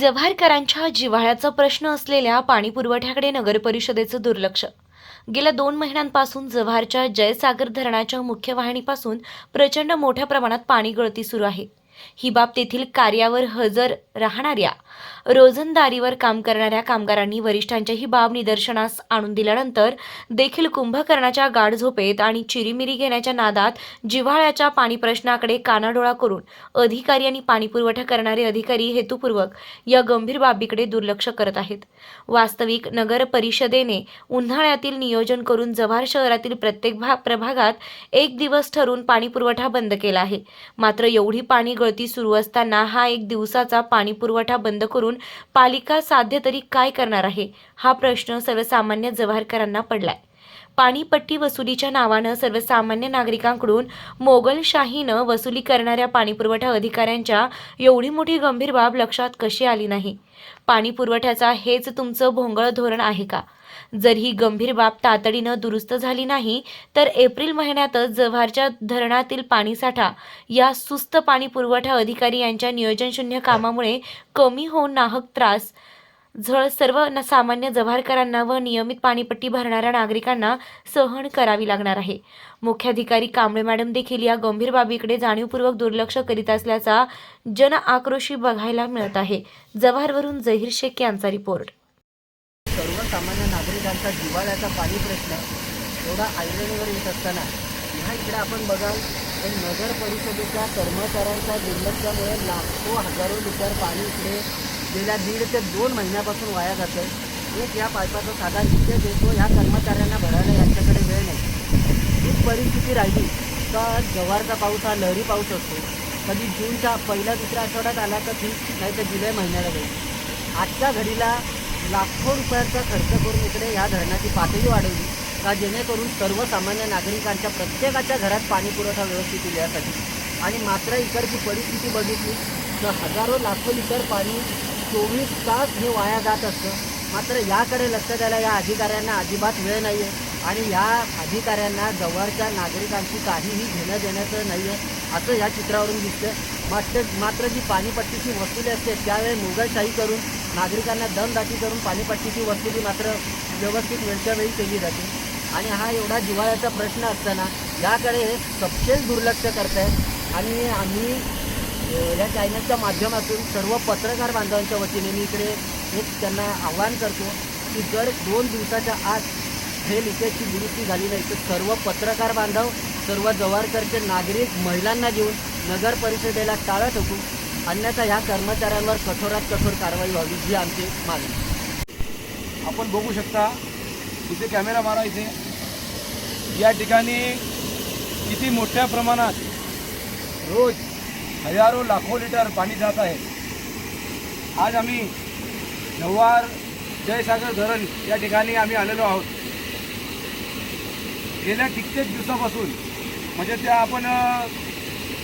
जव्हारकरांच्या जिव्हाळ्याचा प्रश्न असलेल्या पाणीपुरवठ्याकडे नगरपरिषदेचं दुर्लक्ष. गेल्या दोन महिन्यांपासून जव्हारच्या जयसागर धरणाच्या मुख्य वाहिनीपासून प्रचंड मोठ्या प्रमाणात पाणी गळती सुरू आहे. ही बाब तेथील कार्यावर हजर राहणाऱ्या रोजंदारीवर काम करणाऱ्या कामगारांनी वरिष्ठांच्या ही बाब निदर्शनास आणून दिल्यानंतर देखील कुंभकर्णाच्या गाढ झोपेत आणि चिरीमिरी घेण्याच्या नादात जिव्हाळ्याच्या पाणी प्रश्नाकडे कानाडोळा करून अधिकारी आणि पाणी पुरवठा करणारे अधिकारी हेतुपूर्वक या गंभीर बाबीकडे दुर्लक्ष करत आहेत. वास्तविक नगर परिषदेने उन्हाळ्यातील नियोजन करून जव्हार शहरातील प्रत्येक भाग प्रभागात एक दिवस ठरवून पाणीपुरवठा बंद केला आहे. मात्र एवढी पाणी गळ गळती सुरू असताना हा एक दिवसाचा पाणी पुरवठा बंद करून पालिका साध्य तरी काय करणार आहे? हा प्रश्न सर्वसामान्य जव्हारकरांना पडलाय. पाणीपट्टी वसुलीच्या नावानं सर्वसामान्य नागरिकांकडून मोगलशाहीनं वसुली करणाऱ्या पाणीपुरवठा अधिकाऱ्यांच्या एवढी मोठी गंभीर बाब लक्षात कशी आली नाही? पाणीपुरवठ्याचा हेच तुमचं भोंगळ धोरण आहे का? जर ही गंभीर बाब तातडीनं दुरुस्त झाली नाही तर एप्रिल महिन्यातच जव्हारच्या धरणातील पाणीसाठा या सुस्त पाणी पुरवठा अधिकारी यांच्या नियोजनशून्य कामामुळे कमी होऊन नाहक त्रास झळ सर्व सामान्य जव्हारकरांना व नियमित पाणीपट्टी भरणाऱ्या नागरिकांना सहन करावी लागणार आहे. मुख्याधिकारी कांबळे मॅडम देखील या गंभीर बाबीकडे जाणीवपूर्वक दुर्लक्ष करीत असल्याचा जन आक्रोशी बघायला मिळत आहे. जव्हारवरून जहीर शेख यांचा रिपोर्ट. सर्वसामान्य नागरिकांचा जिवाळ्याचा पाणी प्रश्न एवढा ऐरणीवर येत असताना ह्या इकडे आपण बघाल तर नगर परिषदेच्या कर्मचाऱ्यांच्या दुर्लक्षामुळे लाखो हजारो लिटर पाणी इकडे गेल्या दीड ते दोन महिन्यापासून वाया जातं एक या पाईपाचा साधा जिथे देतो ह्या कर्मचाऱ्यांना भरायला यांच्याकडे वेळ नाही. ही परिस्थिती राहिली. तर जवारचा पाऊस हा लहरी पाऊस असतो. कधी जूनच्या पहिल्या दुसऱ्या आठवड्यात आला तर ठीक नाही तर जुलै महिन्याला जाईल. आजच्या घडीला लाखो रुपयांचा खर्च करून इकडे ह्या धरणाची पातळी वाढवली का जेणेकरून सर्वसामान्य नागरिकांच्या प्रत्येकाच्या घरात पाणी पुरवठा व्यवस्थित येण्यासाठी आणि मात्र इकडची परिस्थिती बघितली तर हजारो लाखो लिटर पाणी चोवीस तास हे वाया जात असतं. मात्र याकडे लक्ष द्यायला या अधिकाऱ्यांना अजिबात वेळ नाही आहे आणि या अधिकाऱ्यांना जवळच्या नागरिकांची काहीही घेणं देण्याचं नाही आहे असं या चित्रावरून दिसतं मात्र मात्र जी पाणीपट्टीची वसुली असते त्यावेळी मुघलशाही करून नागरिकांना दमदाटी करून पाणीपट्टीची वसुली मात्र व्यवस्थित वेळच्या वेळी केली जाते. आणि हा एवढा जिव्हाळ्याचा प्रश्न असताना याकडे हे सपशेल दुर्लक्ष करत आहे आणि आम्ही या चॅनलच्या माध्यमातून सर्व पत्रकार बांधवांच्या वतीने मी इकडे एक त्यांना आव्हान करतो की जर दोन दिवसाच्या आत हे लिकेजची दुरुस्ती झाली नाही तर सर्व पत्रकार बांधव सर्व जवारकरचे नागरिक महिलांना घेऊन नगर परिषदेला टाळं ठोकू अन्यथा ह्या कर्मचाऱ्यांवर कठोरात कठोर कारवाई व्हावी ही आमची मागणी. आपण बघू शकता इथे कॅमेरा मारायचे या ठिकाणी किती मोठ्या प्रमाणात रोज हजारो लाखो लिटर पाणी जात आहे. आज आम्ही नव्वार जयसागर धरण या ठिकाणी आम्ही आलेलो आहोत. गेल्या कित्येक दिवसापासून म्हणजे त्या आपण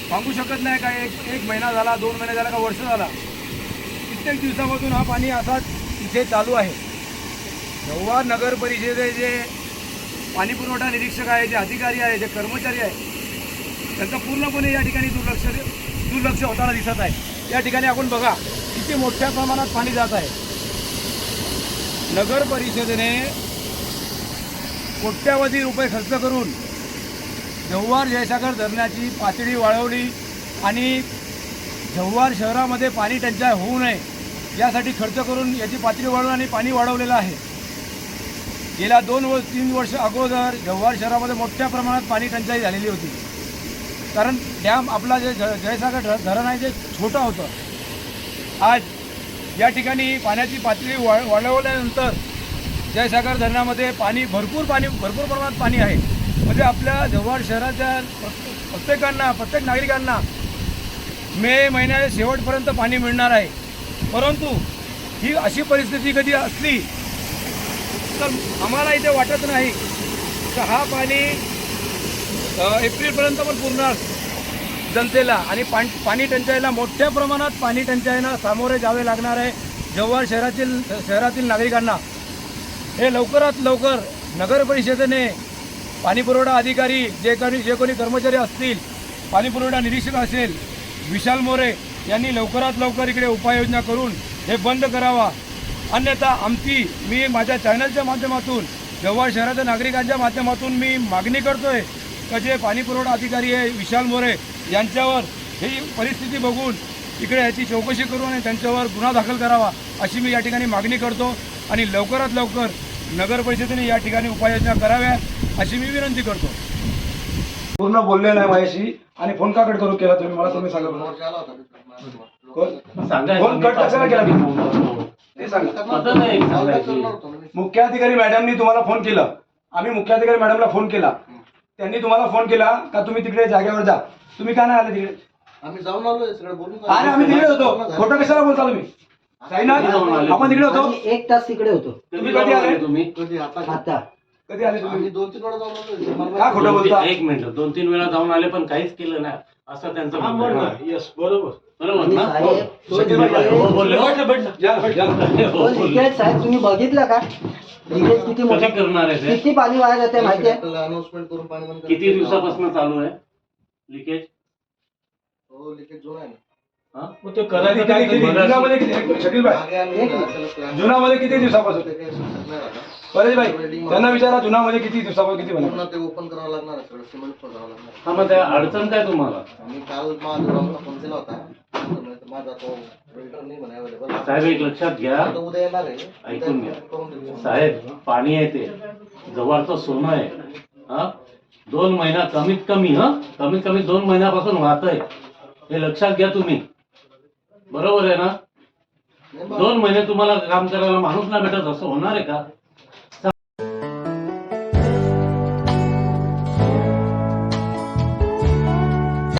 सांगू शकत नाही का? एक एक महिना झाला दोन महिने झाला का? वर्ष झाला. कित्येक दिवसापासून हा पाणी असाच इथे चालू आहे. नववार नगर परिषदेचे पाणी पुरवठा निरीक्षक आहे जे अधिकारी आहे जे कर्मचारी आहे त्यांचं पूर्णपणे या ठिकाणी दुर्लक्ष दुर्लक्ष होताना दिसत आहे. या ठिकाणी आपण बघा किती मोठ्या प्रमाणात पाणी जात आहे. नगर परिषदेने कोट्यावधी रुपये खर्च करून जव्हार जयसागर धरणाची पातळी वाढवली आणि जव्हार शहरामध्ये पाणी टंचाई होऊ नये यासाठी खर्च करून याची पातळी वाढवून आणि पाणी वाढवलेलं आहे. गेल्या दोन व तीन वर्ष अगोदर जव्हार शहरामध्ये मोठ्या प्रमाणात पाणी टंचाई झालेली होती. कारण डॅम आपला जे ज जयसागर धरण आहे जे छोटं होतं. आज या ठिकाणी पाण्याची पातळी वा वाढवल्यानंतर जयसागर धरणामध्ये पाणी भरपूर पाणी भरपूर प्रमाणात पाणी आहे. म्हणजे आपल्या जव्हार शहराच्या प्रत्येकांना प्रत्येक नागरिकांना मे महिन्याच्या शेवटपर्यंत पाणी मिळणार आहे. परंतु ही अशी परिस्थिती कधी असली तर आम्हाला इथे वाटत नाही तर हा पाणी एप्रिलपर्यंत पण पुरणार जनतेला आणि पाण पाणी टंचाईला मोठ्या प्रमाणात पाणी टंचाईना सामोरे जावे लागणार आहे जव्हार शहरातील शहरातील नागरिकांना. हे लवकरात लवकर नगर परिषदेने पाणीपुरवठा अधिकारी जे कोणी जे कोणी कर्मचारी असतील पाणीपुरवठा निरीक्षक असेल विशाल मोरे यांनी लवकरात लवकर इकडे उपाययोजना करून हे बंद करावा. अन्यथा आमची मी माझ्या चॅनलच्या माध्यमातून जव्हार शहराच्या नागरिकांच्या माध्यमातून मी मागणी करतोय का जे पाणीपुरवठा अधिकारी आहे विशाल मोरे यांच्यावर ही परिस्थिती बघून इकडे याची चौकशी करून आणि त्यांच्यावर गुन्हा दाखल करावा अशी मी या ठिकाणी मागणी करतो. आणि लवकरात लवकर नगर परिषदेने या ठिकाणी उपाययोजना कराव्या अशी मी विनंती करतो. पूर्ण बोलले नाही माझ्याशी आणि फोन का कट करू केला तुम्ही? मला तुम्ही सांगा फोन कट कशाला केला मी? ते सांगा. मुख्याधिकारी मॅडमनी तुम्हाला फोन केला. आम्ही मुख्याधिकारी मॅडमला फोन केला. त्यांनी तुम्हाला फोन केला का तुम्ही तिकडे जागेवर जा? तुम्ही का नाही आले तिकडे? आम्ही जाऊन आलोय सगळं बोलून अरे आम्ही तिकडे होतो. खोटं कशाला बोलता तुम्ही? साईनाथ आपण तिकडे होतो? आम्ही एक तास तिकडे होतो. तुम्ही कधी आले? तुम्ही कधी आता आता. कधी आले आम्ही दोन तीन वेळा जाऊन मला का खोटं बोलता? एक मिनिट दोन तीन वेळा जाऊन आले पण काहीच केलं नाही. असं त्यांचं म्हणणं आहे. येस बरोबर. बरोबर आणि ना? साहेब तो शकील भाई, लिकेज- हो, बोलले. या, या. तो लिकेज साहेब तुम्ही बघितलं का? लिकेज किती कधी मोठं करणार आहे ते? किती पाणी वाया जाते माहितीये? अनाउन्समेंट करून पाणी बंद किती दिवसापासून चालू आहे? लिकेज? हो लिकेज जुना आहे. ना मग ते करायचं किती- जुनामध्ये किती शकील भाई? जुनामध्ये दिवसापासून ते काही सुचत नाही आता. परेश भाई त्यांना विचारा जुनामध्ये किती दिवसापासून किती पूर्ण बनवा ते ओपन करावं लागणार आहे सगळं सिमेंट पण करावं लागणार. आहे. हा मग त्या अडचण काय तुम्हाला? आम्ही काल माझा फोन केला होता. तर माझा तो बिल्डर नाही म्हणे अवेलेबल साहेब एक लक्षात घ्या. आता उद्या येणार आहे. ऐकून घ्या. करून देऊ. साहेब पाणी आहे ते. जवळचं सोनं आहे. हा? दोन महिना कमीत कमी हा? कमीत कमी दोन महिन्यापासून वाहत आहे हे लक्षात घ्या तुम्ही. बरोबर आहे ना? दोन महिने तुम्हाला काम करायला माणूस नाही भेटत असं होणार आहे का?